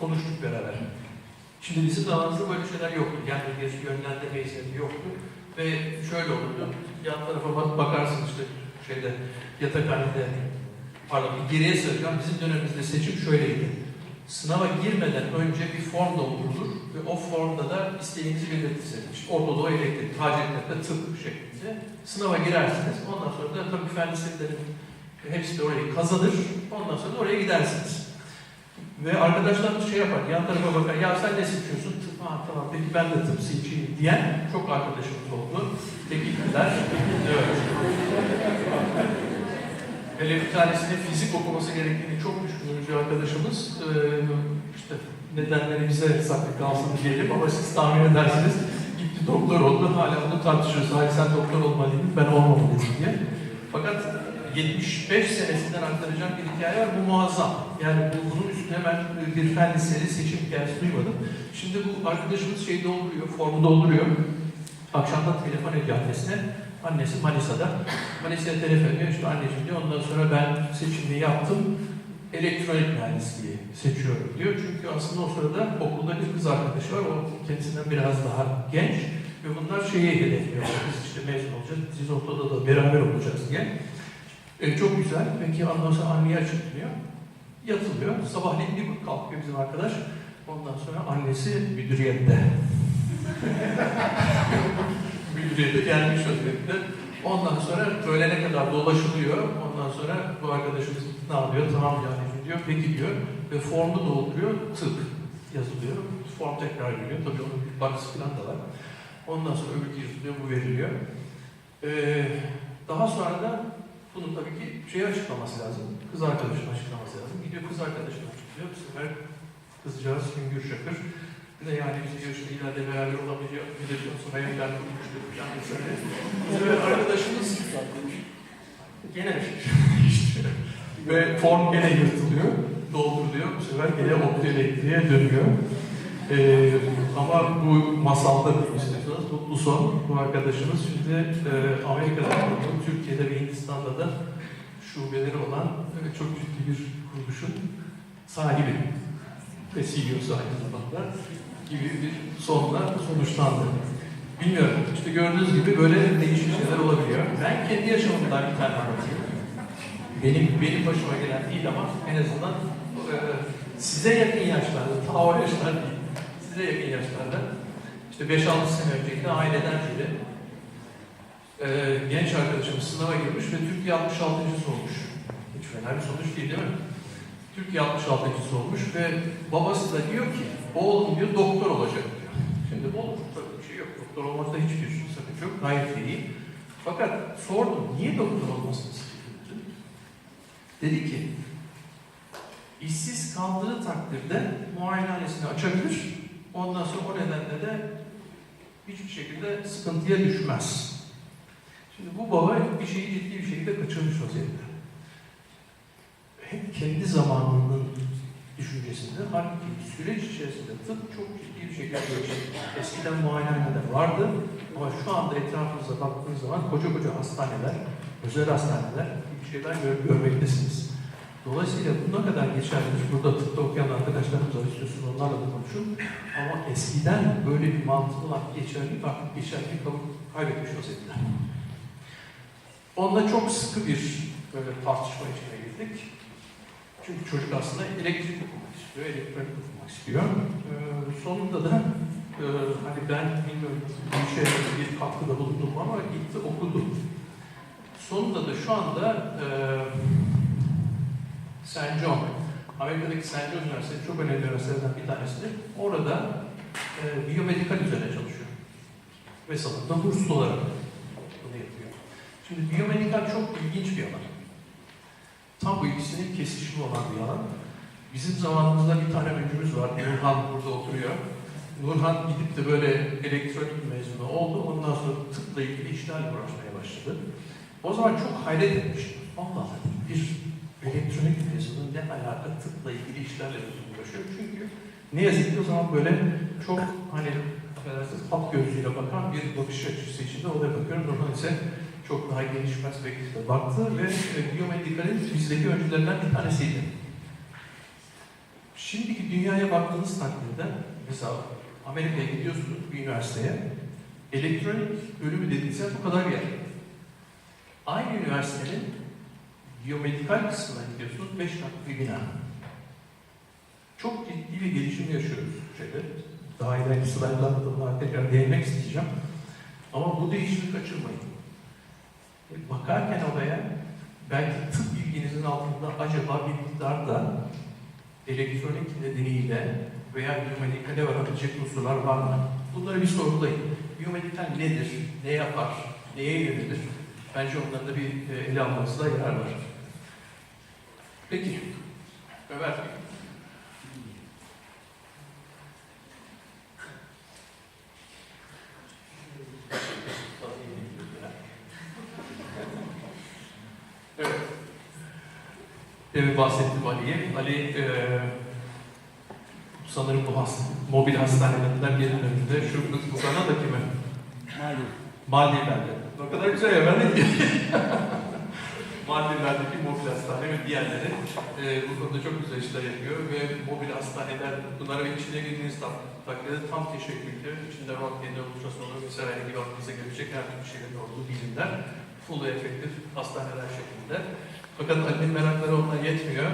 konuştuk beraber. Şimdi bizim zamanımızda böyle şeyler yoktu. Yani bir yönlendirme hizmeti yoktu. Ve şöyle olurdu. Yan tarafa bak, bakarsın işte şeyde yatakhanede pardon bir geriye saracağım. Bizim dönemimizde seçim şöyleydi. Sınava girmeden önce bir form doldurulur ve o formda da isteğinizi belirtirsiniz. İşte Orta Doğu Elektrik, Hacettepe, Tıp şeklinde. Sınava girersiniz. Ondan sonra da tabii fen hepsi de orayı kazanır. Ondan sonra da oraya gidersiniz. Ve arkadaşlarımız şey yapar, yan tarafa bakar, ya sen ne seçiyorsun? Ha tamam, peki ben de tıp seçeyim diyen çok arkadaşımız oldu. Tebrikler. Evet. Hele bir tanesinin fizik okuması gerektiğini çok düşündüğümüz bir arkadaşımız, eee, işte nedenleri bize saklı kalsın diyelim ama siz tahmin edersiniz, gitti doktor oldu, hala bunu tartışıyoruz. Hayır sen doktor olmalıydın, ben olmamalıydım diye. Fakat 75 senesinden aktaracağım bir hikaye var, bu muazzam. Yani bu, bunun üstüne ben bir fen liseli seçim hikayesi duymadım. Şimdi bu arkadaşımız şey dolduruyor, formu dolduruyor. Akşamdan telefon ediyor annesine. Annesi Manisa'da. Manisa'ya telefon ediyor. İşte anneciğim diyor. Ondan sonra ben seçimini yaptım. Elektronik mühendisliği seçiyorum diyor. Çünkü aslında o sırada okulda bir kız arkadaşı var. O kendisinden biraz daha genç. Ve bunlar şeyi hedefliyor. Biz işte mezun olacağız. Siz ortada da beraber olacağız diye. E, çok güzel. Peki ondan sonra anneye açıklıyor. Yatılıyor. Sabahleyin bir kalkıyor bizim arkadaş. Ondan sonra annesi müdüriyette. müdüriyete gelmiş vaziyette. Ondan sonra öğlene kadar dolaşılıyor. Ondan sonra bu arkadaşımız ne yapıyor? Tamam yani diyor. Peki diyor. Ve formu dolduruyor. Tıp yazılıyor. Form tekrar geliyor. Tabii onun bir box falan da var. Ondan sonra öbür yazılıyor. Bu veriliyor. Ee, daha sonra da bunun tabii ki şeyi açıklaması lazım. Kız arkadaşına açıklaması lazım. Gidiyor kız arkadaşına açıklıyor. Bu sefer kızcağız Hüngür Şakır. Bir de yani biz diyor işte ileride beraber olamayacak bir de diyorsun hayaller kurmuştuk falan vesaire. Bu sefer arkadaşımız gene işte ve form gene yırtılıyor. Dolduruluyor. Bu sefer gene opti elektriğe dönüyor. Ee, ama bu masalda değil istiyorsanız mutlu son. Bu arkadaşımız şimdi e, Amerika'da, Türkiye'de ve Hindistan'da da şubeleri olan e, çok ciddi bir kuruluşun sahibi ve CEO'su aynı zamanda gibi bir sonla sonuçlandı. Bilmiyorum. İşte gördüğünüz gibi böyle değişik şeyler olabiliyor. Ben kendi yaşamımdan bir tane anlatayım. Benim benim başıma gelen değil ama en azından e, size yakın yaşlarda, ta o yaşlar değil, size yakın yaşlarda işte 5-6 sene önceki aileden biri e, genç arkadaşımız sınava girmiş ve Türkiye 66.sı olmuş. Hiç fena bir sonuç değil değil mi? Türkiye 66.sı olmuş ve babası da diyor ki oğlum diyor doktor olacak diyor. Şimdi olur tabii bir şey yok. Doktor olmakta hiçbir sakınca yok. Gayet iyi. Fakat sordum niye doktor olmasını istiyorsun? Dedi ki işsiz kaldığı takdirde muayenehanesini açabilir. Ondan sonra o nedenle de hiçbir şekilde sıkıntıya düşmez. Şimdi bu baba bir şeyi ciddi bir şekilde kaçırmış vaziyette. Hep kendi zamanının düşüncesinde halbuki süreç içerisinde tıp çok ciddi bir şekilde gelişti. Eskiden muayenehaneler vardı ama şu anda etrafınıza baktığınız zaman koca koca hastaneler, özel hastaneler gibi şeyler gör, görmektesiniz. Dolayısıyla bu ne kadar geçerlidir? Burada tıpta okuyan arkadaşlarımız var, istiyorsun onlarla da konuşun. Ama eskiden böyle bir mantığı var, geçerli, artık geçerli kabul kaybetmiş vaziyette. Onunla çok sıkı bir böyle tartışma içine girdik. Çünkü çocuk aslında elektrik okumak istiyor, elektronik okumak istiyor. Ee, sonunda da e, hani ben bilmiyorum bir şey bir katkıda bulundum ama gitti okudu. Sonunda da şu anda e, St. John, Amerika'daki St. John Üniversitesi çok önemli üniversitelerden bir tanesi. Orada e, biyomedikal üzerine çalışıyor. Ve sanırım burslu olarak bunu yapıyor. Şimdi biyomedikal çok ilginç bir alan. Tam bu ikisinin kesişimi olan bir alan. Bizim zamanımızda bir tane öncümüz var. Nurhan burada oturuyor. Nurhan gidip de böyle elektronik mezunu oldu. Ondan sonra tıpla ilgili işlerle uğraşmaya başladı. O zaman çok hayret etmiştim. Allah Allah bir elektronik mezunu ne alaka tıpla ilgili işlerle uğraşıyor. Çünkü ne yazık ki o zaman böyle çok hani affedersiniz pat gözüyle bakan bir bakış açısı içinde oraya bakıyorum. Nurhan ise çok daha geniş perspektifle baktı ve e, biyomedikalin bizdeki öncülerinden bir tanesiydi. Şimdiki dünyaya baktığınız takdirde mesela Amerika'ya gidiyorsunuz bir üniversiteye elektronik bölümü dediğiniz yer bu kadar yer. Aynı üniversitenin biyomedikal kısmına gidiyorsunuz 5 katlı bir bina. Çok ciddi bir gelişim yaşıyoruz şeyde. Daha ileriki slaytlarda da buna tekrar değinmek isteyeceğim. Ama bu değişimi kaçırmayın. E, Bakarken oraya belki tıp bilginizin altında acaba bir miktarda elektronik nedeniyle veya biyomedikale varabilecek unsurlar var mı? Bunları bir sorgulayın. Biyomedikal nedir? Ne yapar? Neye yönelir? Bence onları da bir e, ele almanızda yarar var. Peki. Ömer Bey. Evet. Demin bahsettim Ali'ye. Ali e, sanırım bu hast mobil hastanelerden birinin önünde. Şu bu sana da kime? Malum. Maldivler'de. Ne kadar güzel ya ben de Maldivler'deki mobil hastane ve diğerleri e, bu konuda çok güzel işler yapıyor ve mobil hastaneler bunlara içine girdiğiniz tak takdirde tam teşekküllü. İçinde röntgeni, ultrasonu vesaire gibi aklınıza gelecek her türlü şeylerin olduğu bilimler full efektif hastaneler şeklinde. Fakat Ali'nin merakları ona yetmiyor.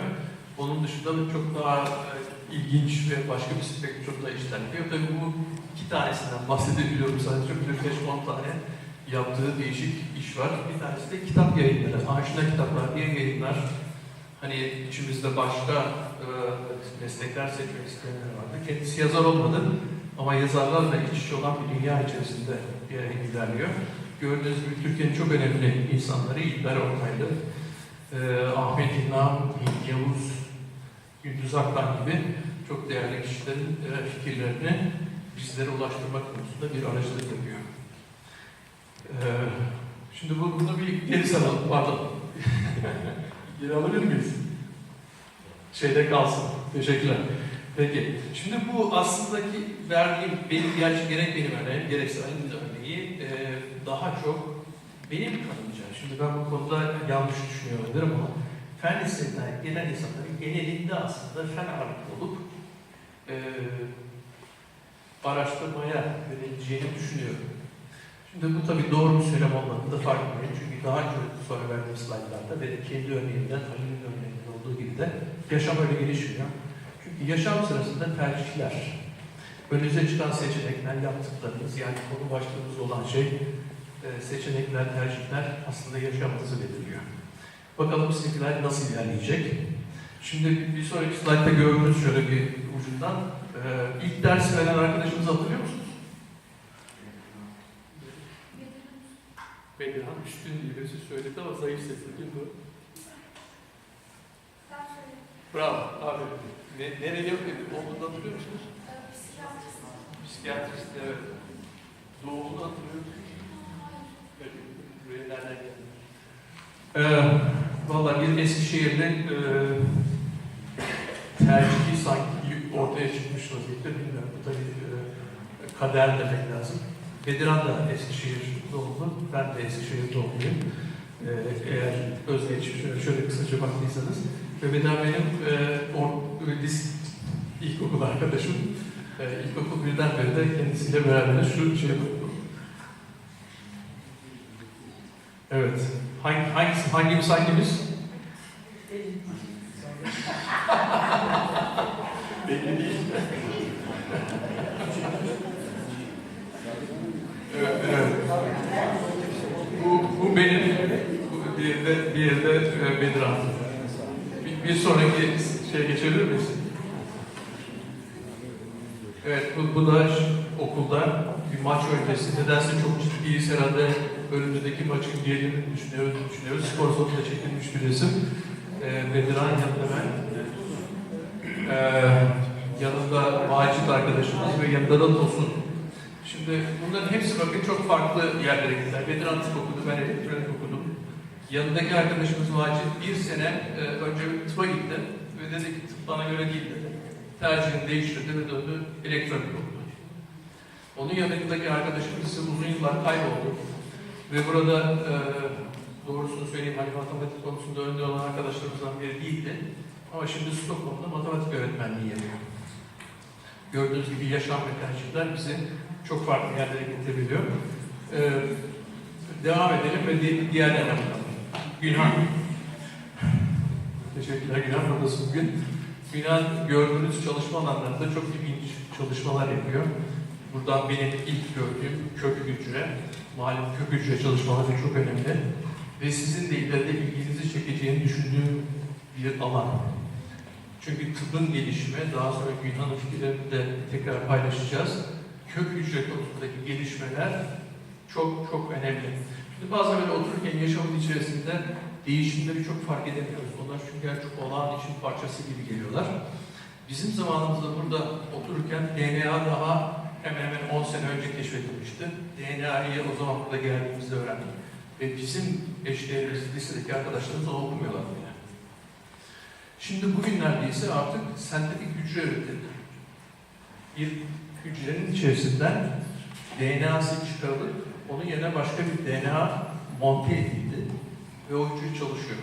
Onun dışında da çok daha e, ilginç ve başka bir spektrumda işler yapıyor. Tabii bu iki tanesinden bahsedebiliyorum sadece. Bir 5-10 tane yaptığı değişik iş var. Bir tanesi de kitap yayınları. Aşina kitaplar diye yayınlar. Hani içimizde başka e, meslekler seçmek isteyenler vardı. Kendisi yazar olmadı ama yazarlarla iç içe olan bir dünya içerisinde ilerliyor. Gördüğünüz gibi Türkiye'nin çok önemli insanları İlber Ortaylı, e, Ahmet İlhan, Yavuz, Gündüz Aktan gibi çok değerli kişilerin e, fikirlerini bizlere ulaştırmak konusunda bir aracılık yapıyor. E, şimdi bu, bunu bir geri saralım, pardon. geri alabilir miyiz? Şeyde kalsın. Teşekkürler. Peki. Şimdi bu aslında ki verdiğim, benim gerçi gerek benim örneğim, gerekse Ali'nin örneği e, daha çok benim kanımca. Şimdi ben bu konuda yanlış düşünüyor olabilirim ama fen lisesinden gelen insanların genelinde aslında fen ağırlıklı olup e, araştırmaya yöneleceğini düşünüyorum. Şimdi bu tabii doğru bir söylem olmadığını da farkındayım. Çünkü daha önce sonra verdiğim slaytlarda ve de kendi örneğimden, Ali'nin örneğinden olduğu gibi de yaşam öyle gelişmiyor. Çünkü yaşam sırasında tercihler, önünüze çıkan seçenekler, yaptıklarınız, yani konu başlığınız olan şey, e, seçenekler, tercihler aslında yaşamınızı belirliyor. Bakalım sizinkiler nasıl ilerleyecek? Şimdi bir sonraki slaytta gördüğünüz şöyle bir ucundan, e, ilk ders veren arkadaşımızı hatırlıyor musunuz? Bedirhan üstün birisi söyledi ama zayıf sesli değil mi? Bravo abi. Ne, nereye olduğunu hatırlıyor musunuz? Psikiyatrist, evet. Doğumunu hatırlıyor musunuz? Evet, buraya nereden geldi? Ee, Valla bir Eskişehir'de e, tercihi sanki ortaya çıkmış vaziyette bilmiyorum. Bu tabii e, kader demek lazım. Bediran da Eskişehir doğumlu, ben de Eskişehir doğumluyum. Ee, eğer özgeçmişine şöyle kısaca baktıysanız. Ve Bediran benim e, or, lis, ilkokul arkadaşım. E, ilkokul birden beri de kendisiyle beraber şu şey. Evet. Hangi, hangisi, hangimiz hangimiz? Belli değil. evet, evet. Bu, bu benim, bu bir de, de e, Bedran. Bir, bir sonraki şeye geçebilir miyiz? Evet, bu, bu da okulda bir maç öncesi. Nedense çok ciddiyiz herhalde. Önümüzdeki maçın gelini düşünüyoruz, düşünüyoruz. Spor salonunda çekilmiş bir resim. Ee, Bediran ben. Ee, yanında Macit arkadaşımız ve yanında da Tosun. Şimdi bunların hepsi bakın çok farklı yerlere gittiler. Bediran tıp okudu, ben elektronik okudum. Yanındaki arkadaşımız Macit bir sene e, önce tıpa gitti ve dedi ki tıp bana göre değil dedi. Tercihini değiştirdi ve döndü elektronik okudu. Onun yanındaki arkadaşımız ise uzun yıllar kayboldu. Ve burada e, doğrusunu söyleyeyim hani matematik konusunda önde olan arkadaşlarımızdan biri değildi. Ama şimdi Stockholm'da matematik öğretmenliği yapıyor. Gördüğünüz gibi yaşam ve tercihler bizi çok farklı yerlere getirebiliyor. Ee, devam edelim ve di- diğer bakalım. Günhan. Teşekkürler Günhan. Buradasın bugün. Günhan gördüğünüz çalışma alanlarında çok ilginç çalışmalar yapıyor. Buradan benim ilk gördüğüm kök hücre, malum kök hücre çalışmaları çok önemli. Ve sizin de ileride ilginizi çekeceğini düşündüğüm bir alan. Çünkü tıbbın gelişimi, daha sonra Günhan'ın fikirlerini de tekrar paylaşacağız. Kök hücre konusundaki gelişmeler çok çok önemli. Şimdi bazen böyle otururken yaşamın içerisinde değişimleri çok fark edemiyoruz. Onlar çünkü çok olağan için parçası gibi geliyorlar. Bizim zamanımızda burada otururken DNA daha hemen hemen 10 sene önce keşfedilmişti. DNA'yı o zaman burada geldiğimizde öğrendik. Ve bizim eşlerimiz, lisedeki arkadaşlarımız onu okumuyorlar bile. Şimdi bugünlerde ise artık sentetik hücre üretildi. Bir hücrenin içerisinden DNA'sı çıkarılıp onun yerine başka bir DNA monte edildi ve o hücre çalışıyor.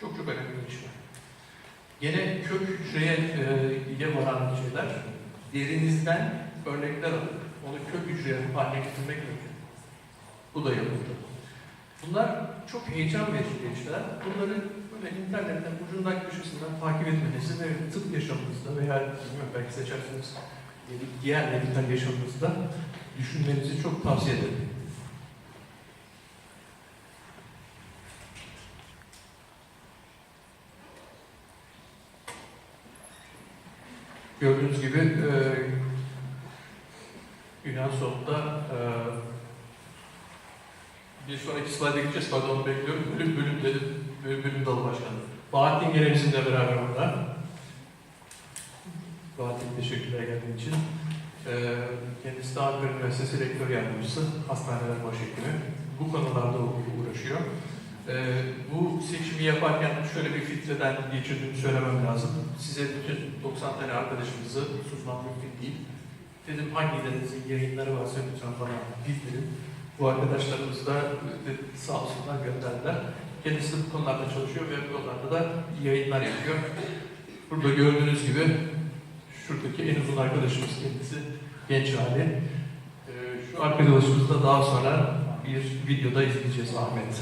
Çok çok önemli bir gelişme. Gene kök hücreye e, varan şeyler, derinizden örnekler alıp onu kök hücreye haline getirmek mümkün. Bu da yapıldı. Bunlar çok heyecan verici gelişmeler. Bunları böyle internetten ucundan köşesinden takip etmenizi ve tıp yaşamınızda veya bilmiyorum belki seçerseniz diğer medikal yaşamınızda düşünmenizi çok tavsiye ederim. Gördüğünüz gibi e, Yunan sonunda e, bir sonraki slayda gideceğiz. Pardon bekliyorum. Bölüm bölüm dedim. Bölüm, bölüm dalı başkanı. Bahattin gene bizimle beraber orada. Bahattin teşekkürler geldiğin için. Ee, kendisi de Ankara Üniversitesi Rektör Yardımcısı, hastaneler başhekimi. Bu konularda uğraşıyor. Ee, bu seçimi yaparken şöyle bir filtreden geçirdiğimi söylemem lazım. Size bütün 90 tane arkadaşımızı sunmam mümkün değil. Dedim hangilerinizin yayınları varsa lütfen bana bildirin. Bu arkadaşlarımız da sağ olsunlar gönderdiler. Kendisi bu konularda çalışıyor ve bu konularda da yayınlar yapıyor. Burada gördüğünüz gibi şuradaki en uzun arkadaşımız kendisi genç hali. Ee, şu arkadaşımızı da daha sonra bir videoda izleyeceğiz Ahmet.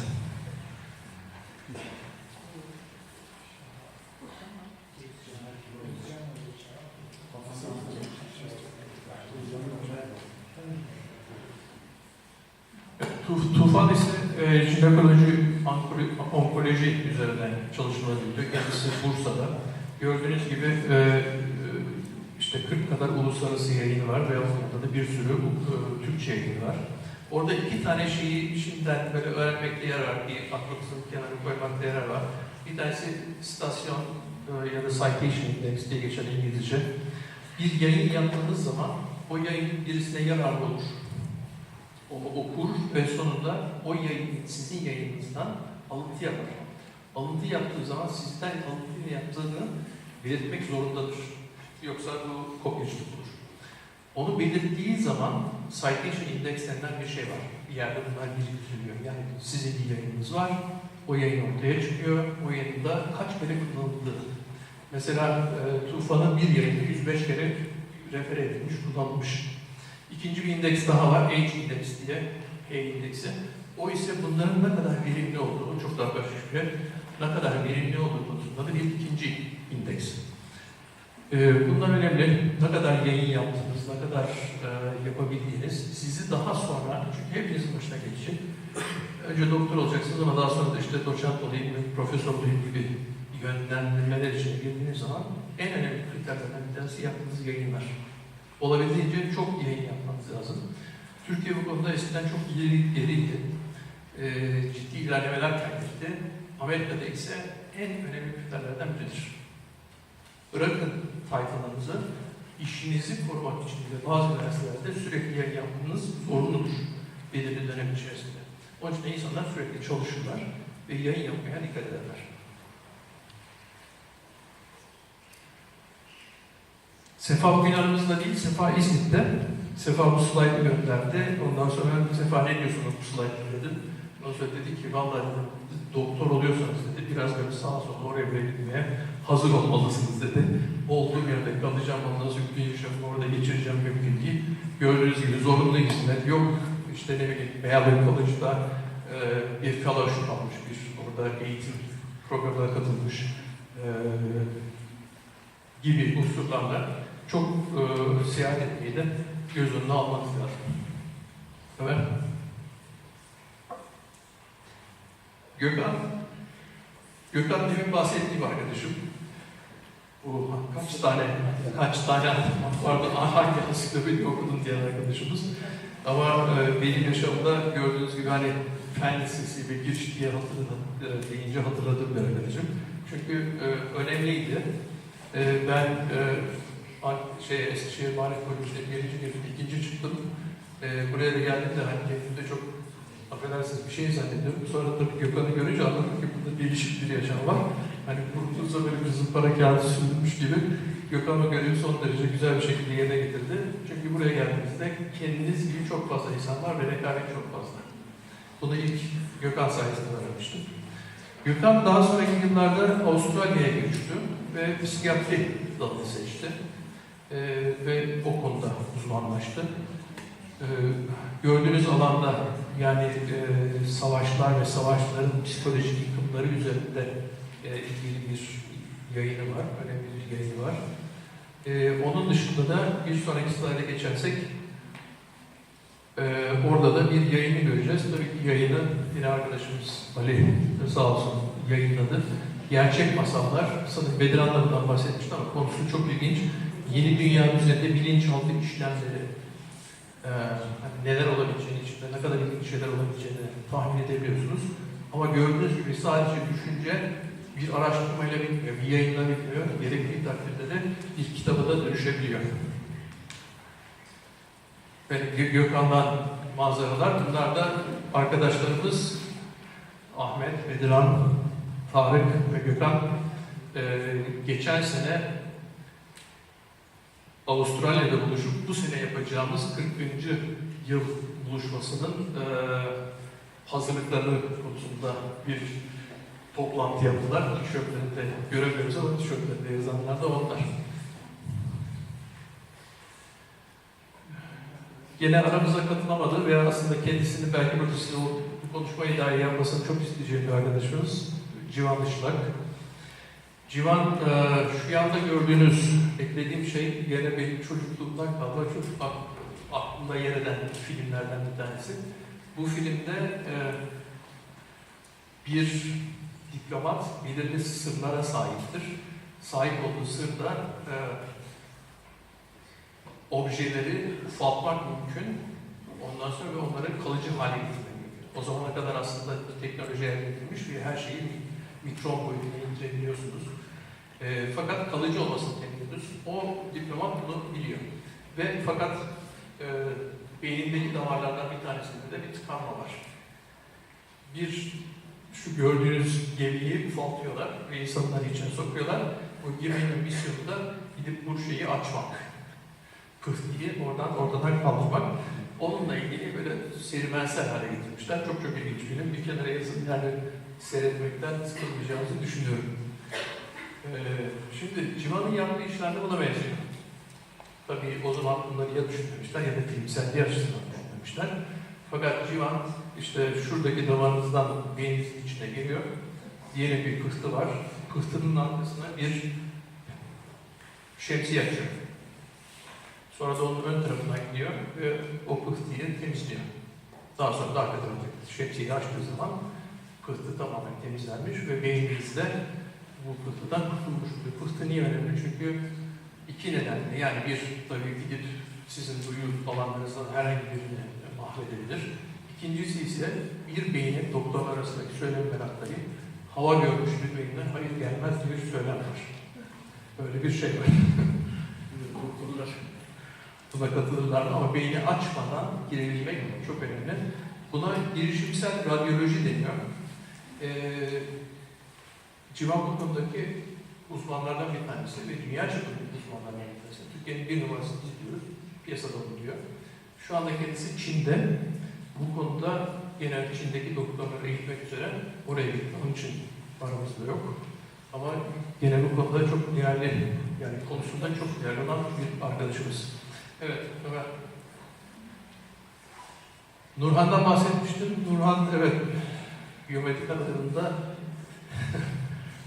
Tu- Tufan ise e, jinekoloji, onkolo- onkoloji üzerine çalışmalar yürütüyor. Kendisi Bursa'da. Gördüğünüz gibi e, işte 40 kadar uluslararası yayını var ve yanında da bir sürü e, Türkçe yayını var. Orada iki tane şeyi şimdiden böyle öğrenmekte yarar. Bir aklımızın kenarı koymakta yarar var. Bir tanesi stasyon e, ya da citation index diye geçen İngilizce. Bir yayın yaptığınız zaman o yayının birisine yararlı olur onu okur ve sonunda o yayın, sizin yayınınızdan alıntı yapar. Alıntı yaptığı zaman sizden alıntı yaptığını belirtmek zorundadır. Yoksa bu kopyacılık olur. Onu belirttiği zaman citation index denilen bir şey var. Bir yerde bunlar biriktiriliyor. Yani sizin bir yayınınız var, o yayın ortaya çıkıyor, o yayında kaç kere kullanıldı. Mesela e, Tufan'ın bir yayını 105 kere refere edilmiş, kullanılmış. İkinci bir indeks daha var, H index diye, H indeksi. O ise bunların ne kadar verimli olduğu, çok daha bir şey, ne kadar verimli olduğu konusunda da bir ikinci indeks. Ee, bunlar önemli. Ne kadar yayın yaptınız, ne kadar e, yapabildiğiniz sizi daha sonra, çünkü hepinizin başına gelecek. Önce doktor olacaksınız ama daha sonra da işte doçent olayım, profesör olayım gibi yönlendirmeler için girdiğiniz zaman en önemli kriterlerden bir tanesi yaptığınız yayınlar olabildiğince çok yayın yapmanız lazım. Türkiye bu konuda eskiden çok ileri geriydi. Ee, ciddi ilerlemeler kaydetti. Amerika'da ise en önemli kriterlerden biridir. Bırakın tayfalarınızı, işinizi korumak için bile bazı üniversitelerde sürekli yayın yapmanız zorunludur belirli dönem içerisinde. Onun için insanlar sürekli çalışırlar ve yayın yapmaya dikkat ederler. Sefa bugün aramızda değil, Sefa İzmit'te. Sefa bu slaytı gönderdi. Ondan sonra Sefa ne diyorsunuz bu slaytı dedim. Ondan sonra dedi ki vallahi doktor oluyorsanız dedi biraz böyle sağa sola oraya buraya hazır olmalısınız dedi. Olduğum yerde kalacağım, ondan yaşamımı orada geçireceğim mümkün değil. Gördüğünüz gibi zorunlu hizmet yok. İşte ne bileyim Meyalı College'da e, bir fellowship almış, bir orada eğitim programına katılmış e, gibi unsurlarla çok e, seyahat etmeyi de göz önüne almanız lazım. Evet. Gökhan, Gökhan demin bahsettiğim arkadaşım. Bu kaç tane, kaç tane, pardon, hangi ansiklopedi okudun diyen arkadaşımız. Ama e, benim yaşamımda gördüğünüz gibi hani fen lisesi ve giriş diye hatırladım, e, deyince hatırladığım bir arkadaşım. Çünkü e, önemliydi. E, ben e, şey, Eskişehir Mahalle Koleji'nde birinci girdim, ikinci çıktım. E, buraya da geldiğimde hani kendimde çok affedersiniz bir şey zannediyorum. Sonra tabii Gökhan'ı görünce anladım ki burada değişik bir yaşam var. Hani böyle bir zımpara kağıdı sürülmüş gibi Gökhan görevi son derece güzel bir şekilde yerine getirdi. Çünkü buraya geldiğimizde kendiniz gibi çok fazla insan var ve rekabet çok fazla. Bunu ilk Gökhan sayesinde öğrenmiştim. Gökhan daha sonraki yıllarda Avustralya'ya göçtü ve psikiyatri dalını seçti. Ee, ve o konuda uzmanlaştı. Ee, gördüğünüz alanda yani e, savaşlar ve savaşların psikolojik yıkımları üzerinde e, ilgili bir yayını var, önemli bir yayını var. Ee, onun dışında da bir sonraki slayda geçersek e, orada da bir yayını göreceğiz. Tabii ki yayını yine arkadaşımız Ali sağ olsun yayınladı. Gerçek masallar, sanırım Bedir anlamından bahsetmiştim ama konusu çok ilginç. Yeni dünya üzerinde bilinçaltı işlemleri, e, hani neler olabileceğini, içinde ne kadar ilginç şeyler olabileceğini tahmin edebiliyorsunuz. Ama gördüğünüz gibi sadece düşünce bir araştırmayla bitmiyor, bir yayınla bitmiyor. Gerektiği takdirde de bir kitaba da dönüşebiliyor. Ve Gö- Gökhan'dan manzaralar. Bunlar da arkadaşlarımız Ahmet, Bediran, Tarık ve Gökhan e, geçen sene Avustralya'da buluşup bu sene yapacağımız 40. yıl buluşmasının e, hazırlıkları konusunda bir toplantı yaptılar. Tişörtlerinde göremiyoruz ama tişörtlerinde yazanlar da onlar. Gene aramıza katılamadı ve aslında kendisini belki size o konuşmayı dahi yapmasını çok isteyeceğim bir arkadaşımız Civan Işlak. Civan, e, şu yanda gördüğünüz eklediğim şey gene benim çocukluğumdan kalma çok ak- aklımda yer eden filmlerden bir tanesi. Bu filmde e, bir diplomat belirli sırlara sahiptir. Sahip olduğu sırda e, objeleri ufaltmak mümkün. Ondan sonra onları kalıcı hale getirmek. O zamana kadar aslında teknoloji elde edilmiş ve her şeyi mikron boyutuna indirebiliyorsunuz. E, fakat kalıcı olmasını temin ediyoruz. O diplomat bunu biliyor. Ve fakat e, beynindeki damarlardan bir tanesinde de bir tıkanma var. Bir şu gördüğünüz gemiyi ufaltıyorlar ve insanları içine sokuyorlar. Bu geminin misyonu da gidip bu şeyi açmak. Pıhtıyı oradan ortadan kaldırmak. Onunla ilgili böyle serüvensel hale getirmişler. Çok çok ilginç film. Bir kenara yazın yani seyretmekten sıkılmayacağınızı düşünüyorum. Ee, şimdi Civan'ın yaptığı işler de buna benziyor. Tabii o zaman bunları ya düşünmemişler ya da filmselliği açısından düşünmemişler. Fakat Civan işte şuradaki damarınızdan beyninizin içine giriyor. Diğeri bir pıhtı var. Pıhtının arkasına bir şemsiye açıyor. Sonra da onun ön tarafına gidiyor ve o pıhtıyı temizliyor. Daha sonra da arka taraftaki şemsiyeyi açtığı zaman pıhtı tamamen temizlenmiş ve beyninizde bu pıhtıdan kurtulmuş. Ve pıhtı niye önemli? Çünkü iki nedenle yani bir tabii gidip sizin duyu alanlarınızdan herhangi birini mahvedebilir. İkincisi ise bir beynin doktorlar arasındaki söylemler aktarayım. Hava görmüş bir beyinden hayır gelmez diye bir söylem var. Böyle bir şey var. Doktorlar buna katılırlar ama beyni açmadan girebilmek çok önemli. Buna girişimsel radyoloji deniyor. Ee, Civan bu konudaki uzmanlardan bir tanesi ve dünya çapında uzmanlardan bir tanesi. Türkiye'nin bir numarasını izliyoruz. Piyasada bulunuyor. Şu anda kendisi Çin'de. Bu konuda genel Çin'deki doktorları eğitmek üzere oraya gitti. Onun için aramızda yok. Ama gene bu konuda çok değerli, yani konusunda çok değerli olan bir arkadaşımız. Evet, Ömer. Nurhan'dan bahsetmiştim. Nurhan, evet, biyometrik alanında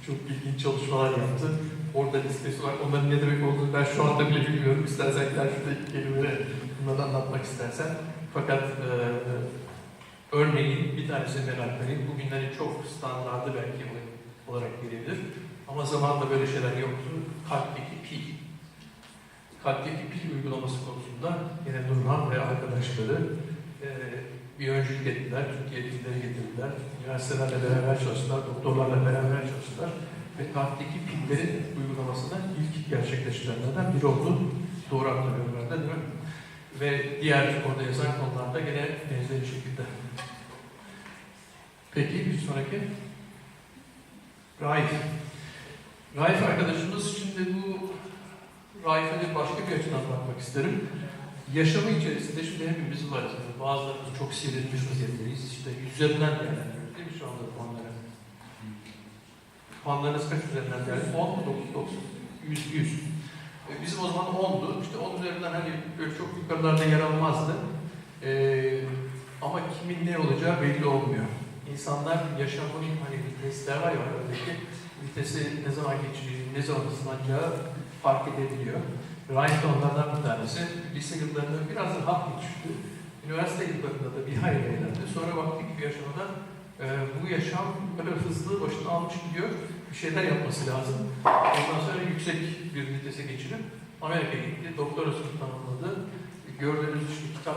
çok ilginç çalışmalar yaptı. Orada listesi var. Onların ne demek olduğunu ben şu anda bile bilmiyorum. İstersen gel şurada iki kelime bunları anlatmak istersen. Fakat e, örneğin bir tanesi merak edeyim. Bugünlerin çok standardı belki olarak gelebilir. Ama zamanında böyle şeyler yoktu. Kalpteki pil. Kalpteki pil uygulaması konusunda yine Nurhan ve arkadaşları e, bir öncülük ettiler. Türkiye'ye pilleri getirdiler. Üniversitelerle beraber çalıştılar. Doktorlarla beraber çalıştılar. Ve kalpteki pillerin uygulamasında ilk gerçekleştirenlerden biri oldu. Doğru hatırlıyorum ben de değil mi? Ve diğer orada yazan konularda gene benzeri şekilde. Peki bir sonraki. Raif. Raif arkadaşımız şimdi bu Raif'e de başka bir açıdan bakmak isterim. Yaşamı içerisinde şimdi hepimiz varız. Yani bazılarımız çok sivrilmiş vaziyetteyiz. İşte üzerinden değerlendiriyoruz değil mi şu anda puanları? Puanlarınız kaç üzerinden geldi? 10 mu 9 9? 100 100. E, Bizim o zaman 10'du. İşte 10 üzerinden hani çok yukarılarda yer almazdı. E, ama kimin ne olacağı belli olmuyor. İnsanlar yaşamın hani vitesler var ya aradaki vitesi ne zaman geçeceği, ne zaman hızlanacağı fark edebiliyor. Ryan de onlardan bir tanesi. Lise yıllarında biraz da hafif düştü. Üniversite yıllarında da bir hayli eğlendi. Sonra baktık ki yaşamada e, bu yaşam böyle hızlı başını almış gidiyor. Bir şeyler yapması lazım. Ondan sonra yüksek bir vitese geçirip Amerika'ya gitti. Doktorasını tamamladı. Gördüğünüz işte kitap